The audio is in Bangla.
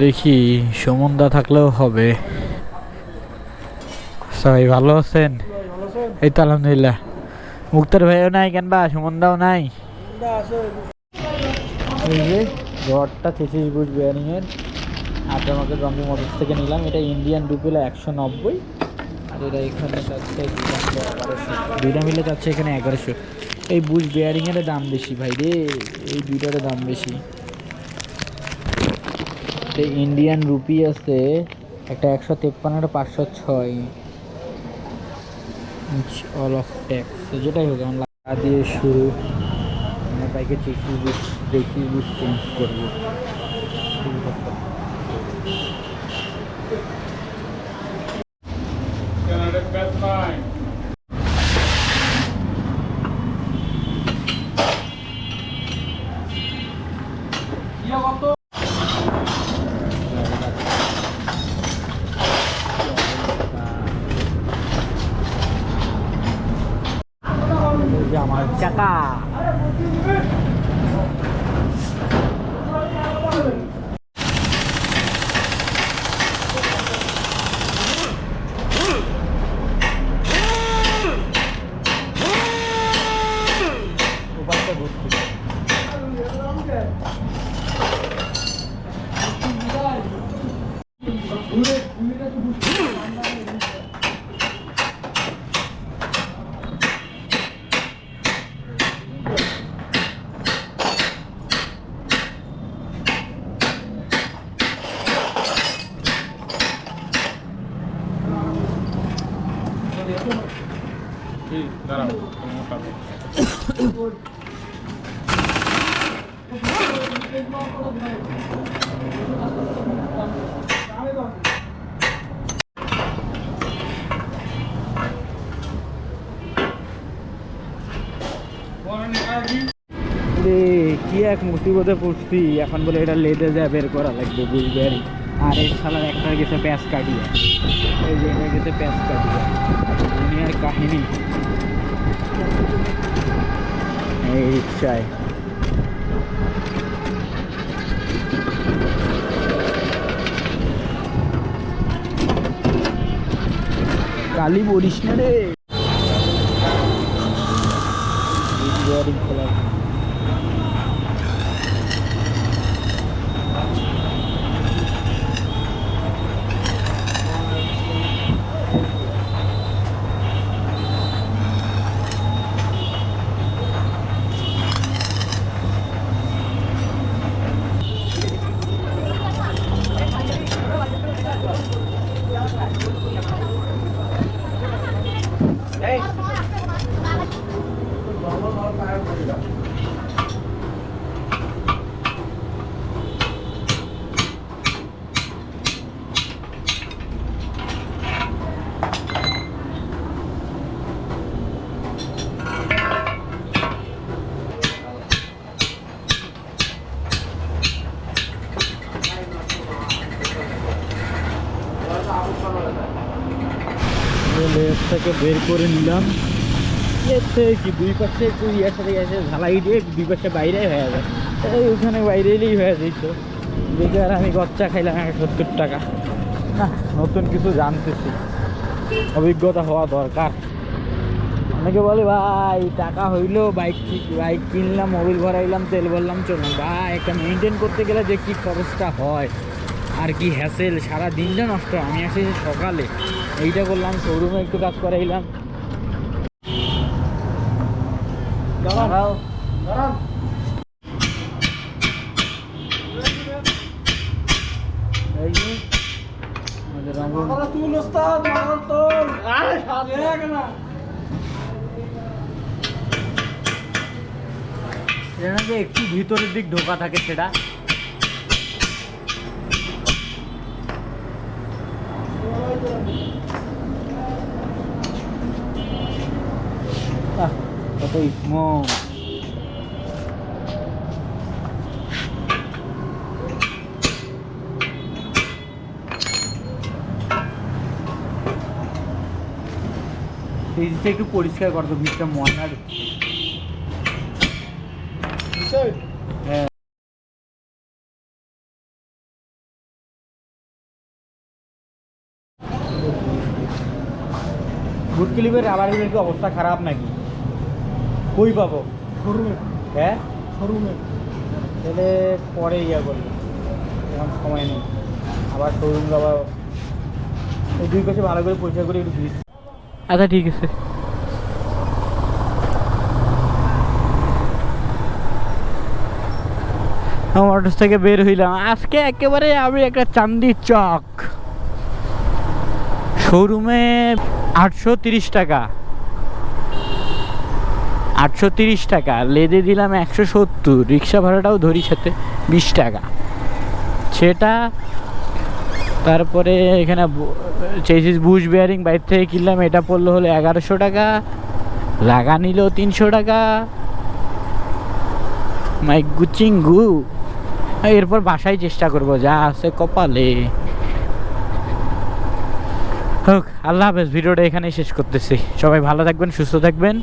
দেখি, সুমনদা থাকলেও হবে। সবাই ভালো আছেন? এই তো আলহামদুলিল্লাহ। মুক্তার ভাইও নাই কেন বা? সুমনদাও নাই? এই যে রডটা চেচিস বুট বেয়ারিং এর আপনার আমাকে রঙের মোটরস থেকে নিলাম। এটা ইন্ডিয়ান রুপিলা একশো নব্বই। আর এটা এখানে এগারোশো দুইটা মিলে যাচ্ছে এখানে এগারোশো। এই বুশ বেয়ারিং এর দাম বেশি ভাই রে। এই দুইটার দাম বেশি। এই ইন্ডিয়ান রুপি আছে, একটা একশো তেপ্পান্ন একটা পাঁচশো ছয়। অল অফ ট্যাক্স যেটাই হোক, আমরা দিয়ে শুরু। আমরা বাইকে চেকি বুস দেখি বুক চেঞ্জ করব এই যে আমার চাকা ওপাশটা ঘুরছি। কি এক মুসিবতে পড়ছি। এখন বলে এটা লেদে যা বের করা লাগবে, বুঝবে? আর এই শালার একটা গেছে প্যাঁচ কাটিয়ে। এই যে এটা গেছে প্যাঁচ কাটিয়ে দুনিয়ার কাহিনী। এই রিক্সায়। কালি বলিস না রে। খোলা লেপটাকে বের করে নিলাম। দুই পাশে একটু ইয়ার সাথে ঝালাই দিয়ে দুই পাশে বাইরে হয়ে যায়। এই ওখানে বাইরে এলেই হয়ে যেত। দেখে আর আমি গচ্চা খাইলাম এক সত্তর টাকা। না, নতুন কিছু জানতেছি। অভিজ্ঞতা হওয়া দরকার। অনেকে বলে, ভাই, টাকা হইল বাইক বাইক কিনলাম মোবিল ভরাইলাম, তেল ভরলাম, চলুন। ভাই, একটা মেনটেন করতে গেলে যে কী খরচটা হয়। আর কি হ্যাসেল সারা দিনটা নষ্ট। আমি আসি সকালে। এইটা করলাম শোরুমে একটু কাজ করাইলাম। একটু ভিতরের দিক ঢোকা থাকে সেটা। আহ, কত স্মোক ফ্রিজটা একটু পরিষ্কার করতো ভিতটা ময়লা ঢুকছে। বুট ক্লিপের রাবারের কি অবস্থা খারাপ নাকি? কই পাবো? শোরুমে। হ্যাঁ? শোরুমে। তাহলে পরে ইয়া করব। এখন সময় নেই। আবার শোরুম আবার এই দুই পাশে ভালো করে পরিষ্কার করে একটু দিস। আচ্ছা ঠিক আছে। আমার অফিস থেকে বের হইলাম। আজকে একেবারে আমি একটা চান্দির চক। শোরুমে আটশো তিরিশ টাকা। আটশো তিরিশ টাকা। লেদে দিলাম একশো সত্তর। রিক্সা ভাড়াটাও ধরি সাথে বিশ টাকা। সেটা তারপরে এখানে চেসিস বুশ বেয়ারিং বাইর থেকে কিনলাম। এটা পড়ল হলো এগারোশো টাকা। লাগা নিল তিনশো টাকা। মাই গুচিং গু এরপর বাসায় চেষ্টা করব। যা আছে কপালে। হোক আল্লাহ হাফেজ ভিডিওটা এখানেই শেষ করতেছি। সবাই ভালো থাকবেন সুস্থ থাকবেন।